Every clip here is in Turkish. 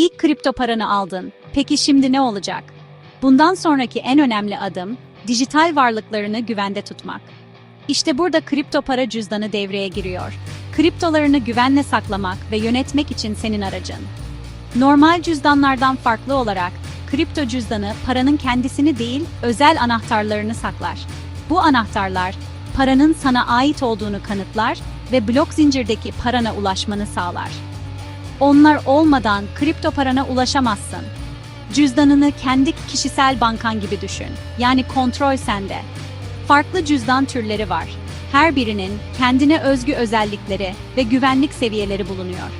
İlk kripto paranı aldın. Peki şimdi ne olacak? Bundan sonraki en önemli adım, dijital varlıklarını güvende tutmak. İşte burada kripto para cüzdanı devreye giriyor. Kriptolarını güvenle saklamak ve yönetmek için senin aracın. Normal cüzdanlardan farklı olarak, kripto cüzdanı paranın kendisini değil, özel anahtarlarını saklar. Bu anahtarlar, paranın sana ait olduğunu kanıtlar ve blok zincirdeki parana ulaşmanı sağlar. Onlar olmadan kripto parana ulaşamazsın. Cüzdanını kendi kişisel bankan gibi düşün. Yani kontrol sende. Farklı cüzdan türleri var. Her birinin kendine özgü özellikleri ve güvenlik seviyeleri bulunuyor.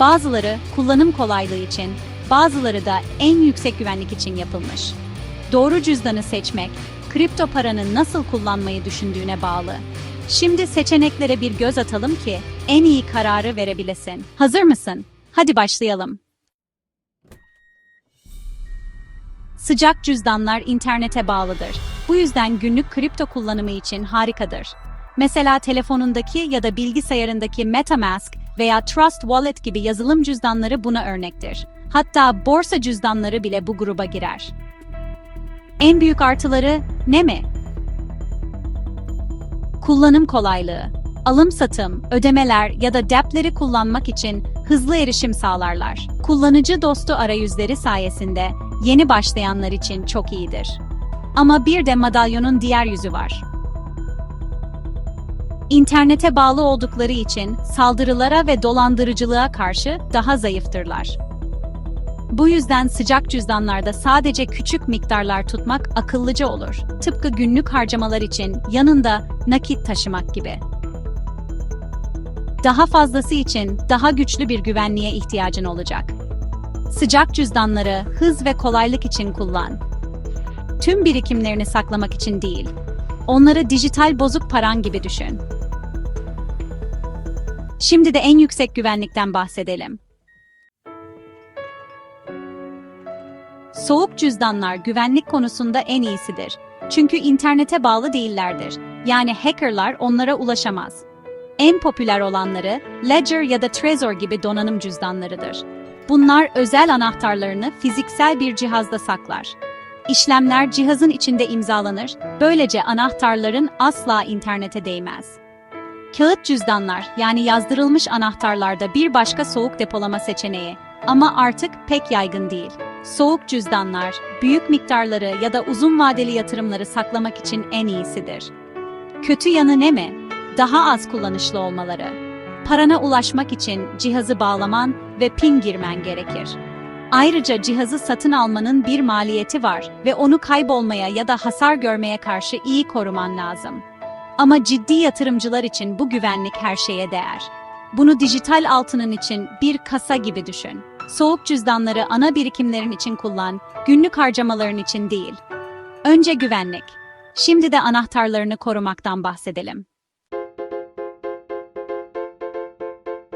Bazıları kullanım kolaylığı için, bazıları da en yüksek güvenlik için yapılmış. Doğru cüzdanı seçmek, kripto paranı nasıl kullanmayı düşündüğüne bağlı. Şimdi seçeneklere bir göz atalım ki en iyi kararı verebilesin. Hazır mısın? Hadi başlayalım. Sıcak cüzdanlar internete bağlıdır. Bu yüzden günlük kripto kullanımı için harikadır. Mesela telefonundaki ya da bilgisayarındaki MetaMask veya Trust Wallet gibi yazılım cüzdanları buna örnektir. Hatta borsa cüzdanları bile bu gruba girer. En büyük artıları ne mi? Kullanım kolaylığı. Alım satım, ödemeler ya da depleri kullanmak için hızlı erişim sağlarlar. Kullanıcı dostu arayüzleri sayesinde yeni başlayanlar için çok iyidir. Ama bir de madalyonun diğer yüzü var. İnternete bağlı oldukları için saldırılara ve dolandırıcılığa karşı daha zayıftırlar. Bu yüzden sıcak cüzdanlarda sadece küçük miktarlar tutmak akıllıca olur. Tıpkı günlük harcamalar için yanında nakit taşımak gibi. Daha fazlası için daha güçlü bir güvenliğe ihtiyacın olacak. Sıcak cüzdanları hız ve kolaylık için kullan. Tüm birikimlerini saklamak için değil. Onları dijital bozuk paran gibi düşün. Şimdi de en yüksek güvenlikten bahsedelim. Soğuk cüzdanlar güvenlik konusunda en iyisidir. Çünkü internete bağlı değillerdir. Yani hackerlar onlara ulaşamaz. En popüler olanları Ledger ya da Trezor gibi donanım cüzdanlarıdır. Bunlar özel anahtarlarını fiziksel bir cihazda saklar. İşlemler cihazın içinde imzalanır, böylece anahtarların asla internete değmez. Kağıt cüzdanlar yani yazdırılmış anahtarlarda bir başka soğuk depolama seçeneği ama artık pek yaygın değil. Soğuk cüzdanlar, büyük miktarları ya da uzun vadeli yatırımları saklamak için en iyisidir. Kötü yanı ne mi? Daha az kullanışlı olmaları. Parana ulaşmak için cihazı bağlaman ve pin girmen gerekir. Ayrıca cihazı satın almanın bir maliyeti var ve onu kaybolmaya ya da hasar görmeye karşı iyi koruman lazım. Ama ciddi yatırımcılar için bu güvenlik her şeye değer. Bunu dijital altının için bir kasa gibi düşün. Soğuk cüzdanları ana birikimlerin için kullan, günlük harcamaların için değil. Önce güvenlik. Şimdi de anahtarlarını korumaktan bahsedelim.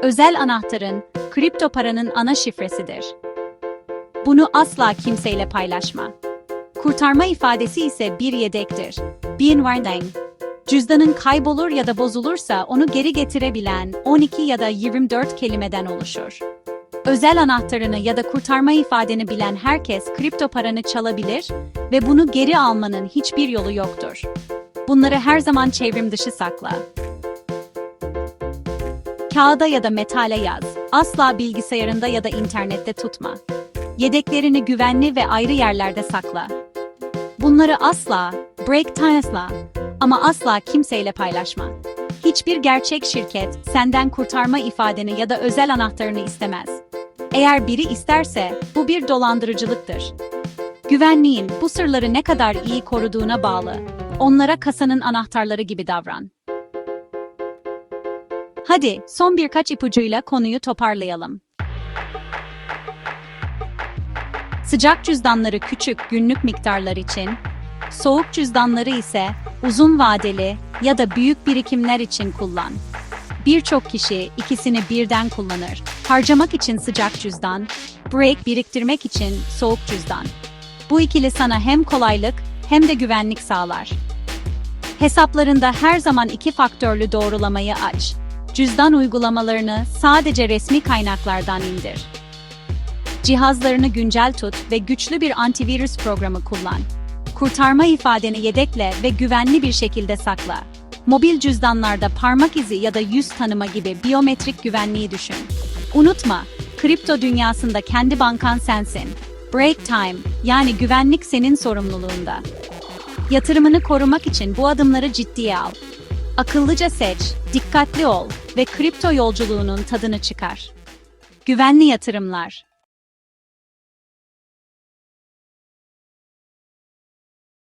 Özel anahtarın kripto paranın ana şifresidir. Bunu asla kimseyle paylaşma. Kurtarma ifadesi ise bir yedektir. Bir warning. Cüzdanın kaybolur ya da bozulursa onu geri getirebilen 12 ya da 24 kelimeden oluşur. Özel anahtarını ya da kurtarma ifadeni bilen herkes kripto paranı çalabilir ve bunu geri almanın hiçbir yolu yoktur. Bunları her zaman çevrim dışı sakla. Kağıda ya da metale yaz. Asla bilgisayarında ya da internette tutma. Yedeklerini güvenli ve ayrı yerlerde sakla. Bunları asla, break time'la ama asla kimseyle paylaşma. Hiçbir gerçek şirket senden kurtarma ifadeni ya da özel anahtarını istemez. Eğer biri isterse bu bir dolandırıcılıktır. Güvenliğin bu sırları ne kadar iyi koruduğuna bağlı. Onlara kasanın anahtarları gibi davran. Hadi son birkaç ipucuyla konuyu toparlayalım. Sıcak cüzdanları küçük günlük miktarlar için, soğuk cüzdanları ise uzun vadeli ya da büyük birikimler için kullan. Birçok kişi ikisini birden kullanır. Harcamak için sıcak cüzdan, break biriktirmek için soğuk cüzdan. Bu ikili sana hem kolaylık hem de güvenlik sağlar. Hesaplarında her zaman iki faktörlü doğrulamayı aç. Cüzdan uygulamalarını sadece resmi kaynaklardan indir. Cihazlarını güncel tut ve güçlü bir antivirüs programı kullan. Kurtarma ifadeni yedekle ve güvenli bir şekilde sakla. Mobil cüzdanlarda parmak izi ya da yüz tanıma gibi biyometrik güvenliği düşün. Unutma, kripto dünyasında kendi bankan sensin. Break time, yani güvenlik senin sorumluluğunda. Yatırımını korumak için bu adımları ciddiye al. Akıllıca seç, dikkatli ol ve kripto yolculuğunun tadını çıkar. Güvenli yatırımlar